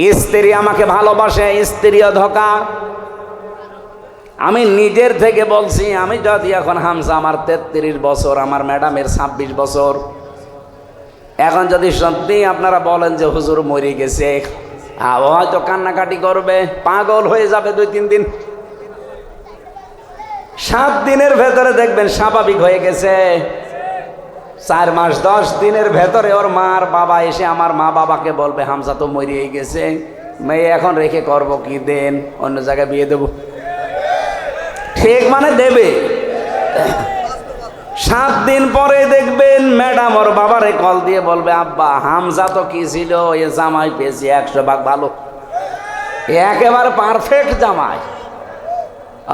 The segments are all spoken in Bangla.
স্ত্রী আমাকে ভালোবাসে, স্ত্রীও ধোকা। আমি নিজের থেকে বলছি, আমি যদি এখন হামসা আমার তেত্রিশ বছর, আমার ম্যাডামের ছাব্বিশ বছর, এখন যদি সত্যি আপনারা বলেন যে হুজুর মরে গেছে হয়তো কান্নাকাটি করবে, পাগল হয়ে যাবে দুই, তিন দিন। সাত দিনের ভেতরে দেখবেন স্বাভাবিক হয়ে গেছে। চার মাস, দশ দিনের ভেতরে ওর মার বাবা এসে আমার মা বাবাকে বলবে হামসা তো মরিয়ে গেছে, মেয়ে এখন রেখে করব কি, দেন, অন্য জায়গায় বিয়ে দেবো। ঠিক মানে দেবে। সাত দিন পরে দেখবেন ম্যাডাম ওর বাবারে কল দিয়ে বলবে, আব্বা, হামজা তো কি ছিল, এ জামাই পেয়েছি একশো ভাগ ভালো। একেবারে পারফেক্ট জামাই।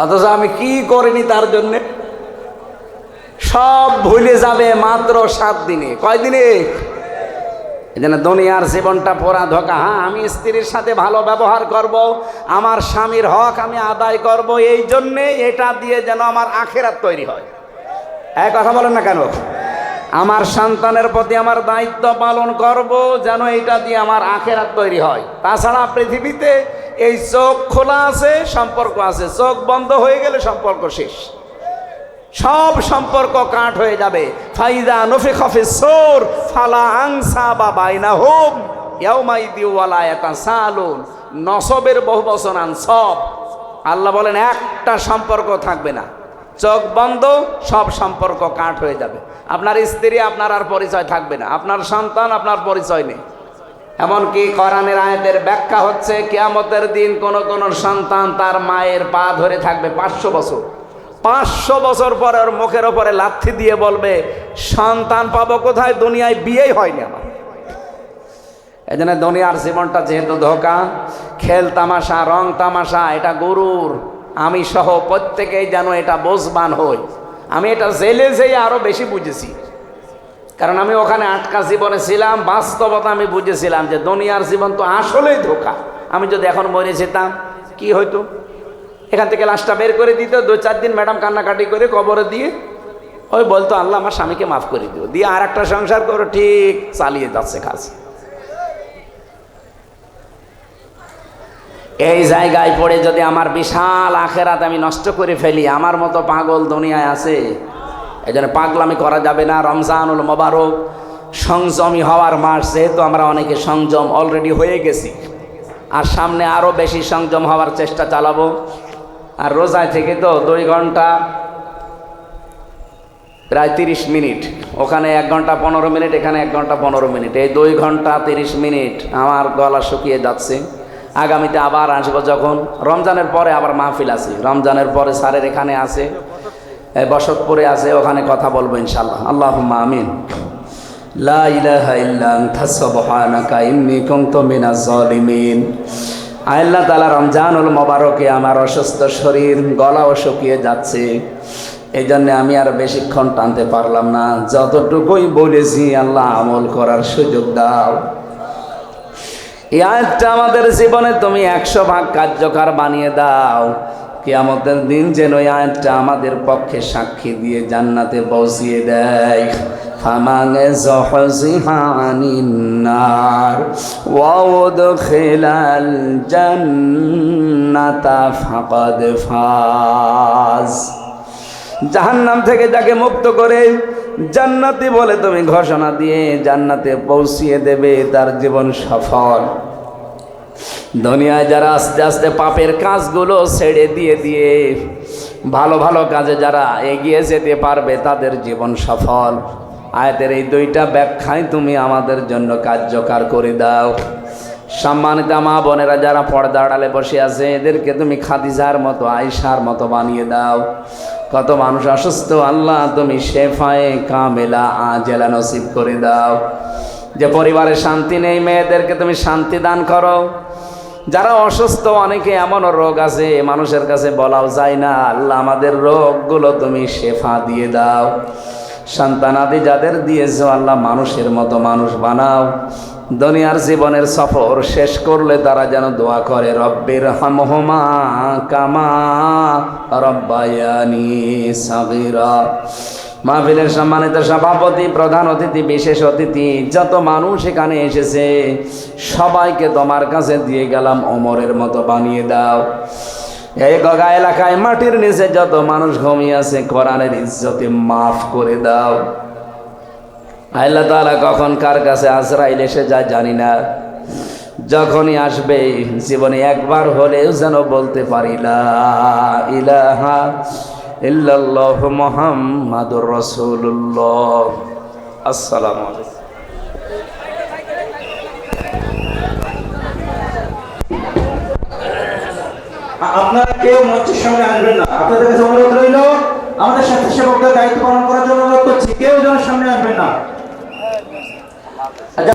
অথচ আমি কি করিনি তার জন্যে? সব ভুলে যাবে মাত্র সাত দিনে। কয় দিনে? জন্য দুনিয়ার জীবনটা পোড়া ধোকা। হ্যাঁ আমি স্ত্রীর সাথে ভালো ব্যবহার করব, আমার স্বামীর হক আমি আদায় করব, এই জন্যে এটা দিয়ে যেন আমার আখেরাত তৈরি হয়। এক কথা বলেন না কেন? আমার সন্তানের প্রতি আমার দায়িত্ব পালন করব, যেন এটা দিয়ে আমার আখেরাত তৈরি হয়। তাছাড়া পৃথিবীতে এই চোখ খোলা আছে, সম্পর্ক আছে। চোখ বন্ধ হয়ে গেলে সম্পর্ক শেষ। সব সম্পর্ক কাট হয়ে যাবে। ফাইদা নফি খফে সোর, ফালা আংসা বা বাইনা হোম ইয়াউমাই দিওয়ালা এটা সালুন নসবের বহু বচনান সব। আল্লাহ বলেন, একটা সম্পর্ক থাকবে না। চোখ বন্ধ, সব সম্পর্ক কাট হয়ে যাবে। আপনার স্ত্রী, আপনার আর পরিচয় থাকবে না। আপনার সন্তান, আপনার পরিচয় নেই। এমনকি কোরআনের আয়াতের ব্যাখ্যা হচ্ছে, কিয়ামতের দিন কোন কোন সন্তান তার মায়ের পা ধরে থাকবে পাঁচশো বছর। পাঁচশো বছর পরে ওর মুখের ওপরে লাথি দিয়ে বলবে, সন্তান পাবো কোথায়? দুনিয়ায় বিয়েই হয়নি আমার। এই জন্য দুনিয়ার জীবনটা যেহেতু ধোকা, খেল তামাশা, রং তামাশা, এটা গরুর, আমি সহ প্রত্যেকেই যেন এটা বোঝবান হই। আমি এটা জেলে যেয়ে আরও বেশি বুঝেছি। কারণ আমি ওখানে আটকা জীবনে ছিলাম, বাস্তবতা আমি বুঝেছিলাম যে দুনিয়ার জীবন তো আসলেই ধোকা। আমি যদি এখন মরে যেতাম, কি হইতো? এখান থেকে লাশটা বের করে দিত দু চার দিন ম্যাডাম কান্নাকাটি করে কবরে দিয়ে ওই বলতো, আল্লাহ, আমার স্বামীকে মাফ করে দিও। দিয়ে আর একটা সংসার করে, ঠিক চালিয়ে যাচ্ছে কাজ। এই জায়গায় পড়ে যদি আমার বিশাল আখেরাত আমি নষ্ট করে ফেলি, আমার মতো পাগল দুনিয়ায় আছে এই জন্য পাগলামি করা যাবে না, রমজানুল মোবারক সংযমী হওয়ার মাস যেহেতু আমরা অনেকে সংযম অলরেডি হয়ে গেছি। আর সামনে আরও বেশি সংযম হওয়ার চেষ্টা চালাবো। আর রোজায় থেকে তো দুই ঘণ্টা প্রায় তিরিশ মিনিট। ওখানে এক ঘণ্টা পনেরো মিনিট, এখানে এক ঘণ্টা পনেরো মিনিট। এই দুই ঘণ্টা তিরিশ মিনিট আমার গলা শুকিয়ে যাচ্ছে। আগামীতে আবার আসব যখন। রমজানের পরে আবার মাহফিল আছে। রমজানের পরে স্যারের এখানে আছে বসতপুরে আছে, ওখানে কথা বলব ইনশাল্লাহ আল্লাহ আমিন। লা ইলাহা ইল্লা আনতা, সুবহানাকা জালিমিন আল্লাহ তাআলা রমজানুল মোবারকে আমার অসুস্থ শরীর গলাও শুকিয়ে যাচ্ছে। এই জন্য আমি আর বেশিক্ষণ টানতে পারলাম না। যতটুকুই বলেছি, আল্লাহ আমল করার সুযোগ দাও। এই আয়াতটা আমাদের জীবনে তুমি একশো ভাগ কার্যকর বানিয়ে দাও। কিয়ামতের দিন যেন আয়াতটা আমাদের পক্ষে সাক্ষী দিয়ে জান্নাতে পৌঁছিয়ে দেয়। ফামাঙে জহজিহানিন্নার ওয়াউদ খেলাল ফাকাদ ফাজ। জাহান্নাম থেকে যাকে মুক্ত করে জান্নাতি বলে তুমি ঘোষণা দিয়ে জান্নাতে পৌঁছিয়ে দেবে, তার জীবন সফল। দুনিয়ায় যারা আস্তে আস্তে পাপের কাজগুলো ছেড়ে দিয়ে দিয়ে ভালো ভালো কাজে যারা এগিয়ে যেতে পারবে, তাদের জীবন সফল। আয়াতের এই দুইটা ব্যাখ্যায় তুমি আমাদের জন্য কার্যকর করে দাও। সম্মানিত মা বোনেরা, যারা পর্দা আড়ালে বসে আছে, এদেরকে তুমি খাদিজার মতো আয়সার মতো বানিয়ে দাও। কত মানুষ অসুস্থ, আল্লাহ তুমি শেফায়ে কামেলা আজেলা নসিব করে দাও। যে পরিবারে শান্তি নেই, মেয়েদেরকে তুমি শান্তি দান করো। যারা অসুস্থ, অনেকে এমনও রোগ আছে, মানুষের কাছে বলাও যায় না, আল্লাহ আমাদের রোগগুলো তুমি শেফা দিয়ে দাও। সন্তানাদি যাদের দিয়েছ আল্লাহ মানুষের মতো মানুষ বানাও। দুনিয়ার জীবনের সফর শেষ করলে তারা যেন দোয়া করে, রব্বের হামহমা কামা রব্বায়ানি সাগিরা। মাহফিলের সম্মানিত সভাপতি, প্রধান অতিথি, বিশেষ অতিথি, যত মানুষ এখানে এসেছে, সবাইকে তোমার কাছে দিয়ে গেলাম অমরের মতো বানিয়ে দাও। এই গগা এলাকায় মাটির নিচে যত মানুষ ঘুমিয়ে আছে, কোরআনের ইজ্জতে মাফ করে দাও। আল্লাহ তাআলা কখন কার কাছে আজরাইল এসে যায় জানি না। যখনই আসবে, জীবনে একবার হলেও যেন বলতে পারি ইলাহা ইল্লাল্লাহ মুহাম্মাদুর রাসূলুল্লাহ। আসসালামু আলাইকুম। আপনারা কেউ মঞ্চের সামনে আসবেন না। আপনাদের কাছে অনুরোধ রইল, আমাদের স্বেচ্ছাসেবকদের দায়িত্ব পালন করার জন্য অনুরোধ করছি, কেউ যেন সামনে আসবেন না। আচ্ছা